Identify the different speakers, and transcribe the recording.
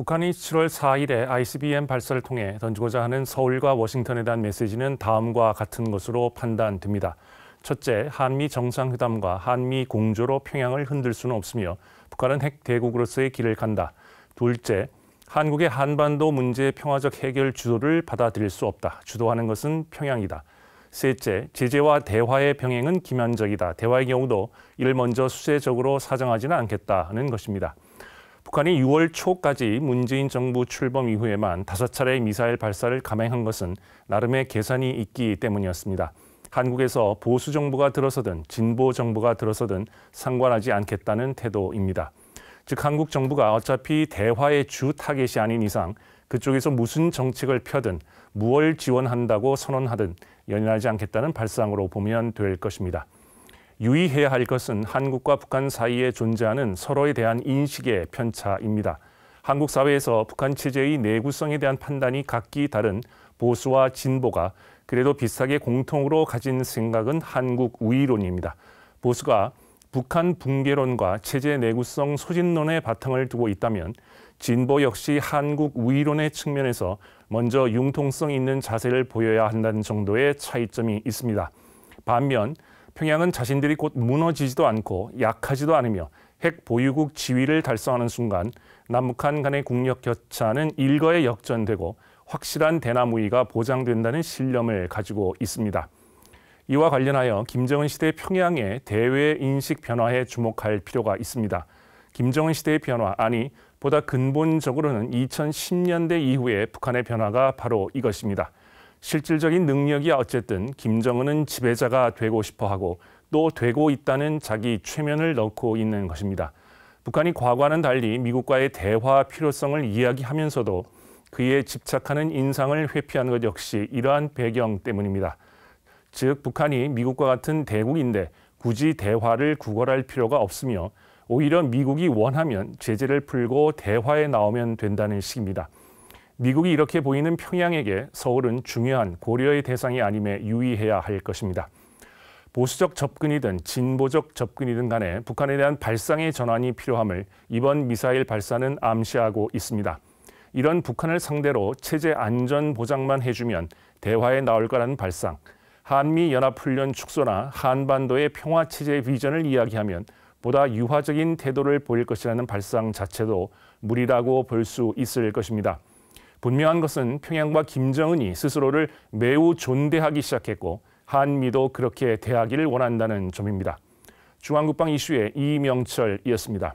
Speaker 1: 북한이 7월 4일에 ICBM 발사를 통해 던지고자 하는 서울과 워싱턴에 대한 메시지는 다음과 같은 것으로 판단됩니다. 첫째, 한미 정상회담과 한미 공조로 평양을 흔들 수는 없으며 북한은 핵 대국으로서의 길을 간다. 둘째, 한국의 한반도 문제의 평화적 해결 주도를 받아들일 수 없다. 주도하는 것은 평양이다. 셋째, 제재와 대화의 병행은 기만적이다. 대화의 경우도 이를 먼저 수세적으로 사정하지는 않겠다는 것입니다. 북한이 6월 초까지 문재인 정부 출범 이후에만 다섯 차례 미사일 발사를 감행한 것은 나름의 계산이 있기 때문이었습니다. 한국에서 보수 정부가 들어서든 진보 정부가 들어서든 상관하지 않겠다는 태도입니다. 즉 한국 정부가 어차피 대화의 주 타겟이 아닌 이상 그쪽에서 무슨 정책을 펴든 무엇을 지원한다고 선언하든 연연하지 않겠다는 발상으로 보면 될 것입니다. 유의해야 할 것은 한국과 북한 사이에 존재하는 서로에 대한 인식의 편차입니다. 한국 사회에서 북한 체제의 내구성에 대한 판단이 각기 다른 보수와 진보가 그래도 비슷하게 공통으로 가진 생각은 한국 우위론입니다. 보수가 북한 붕괴론과 체제 내구성 소진론의 바탕을 두고 있다면 진보 역시 한국 우위론의 측면에서 먼저 융통성 있는 자세를 보여야 한다는 정도의 차이점이 있습니다. 반면 평양은 자신들이 곧 무너지지도 않고 약하지도 않으며 핵 보유국 지위를 달성하는 순간 남북한 간의 국력 격차는 일거에 역전되고 확실한 대남 우위가 보장된다는 신념을 가지고 있습니다. 이와 관련하여 김정은 시대 평양의 대외 인식 변화에 주목할 필요가 있습니다. 김정은 시대의 변화, 아니 보다 근본적으로는 2010년대 이후의 북한의 변화가 바로 이것입니다. 실질적인 능력이 어쨌든 김정은은 지배자가 되고 싶어 하고 또 되고 있다는 자기 최면을 넣고 있는 것입니다. 북한이 과거와는 달리 미국과의 대화 필요성을 이야기하면서도 그에 집착하는 인상을 회피하는 것 역시 이러한 배경 때문입니다. 즉 북한이 미국과 같은 대국인데 굳이 대화를 구걸할 필요가 없으며 오히려 미국이 원하면 제재를 풀고 대화에 나오면 된다는 식입니다. 미국이 이렇게 보이는 평양에게 서울은 중요한 고려의 대상이 아님에 유의해야 할 것입니다. 보수적 접근이든 진보적 접근이든 간에 북한에 대한 발상의 전환이 필요함을 이번 미사일 발사는 암시하고 있습니다. 이런 북한을 상대로 체제 안전 보장만 해주면 대화에 나올 거라는 발상, 한미 연합훈련 축소나 한반도의 평화 체제 비전을 이야기하면 보다 유화적인 태도를 보일 것이라는 발상 자체도 무리라고 볼 수 있을 것입니다. 분명한 것은 평양과 김정은이 스스로를 매우 존대하기 시작했고 한미도 그렇게 대하기를 원한다는 점입니다. 중앙국방 이슈의 이명철이었습니다.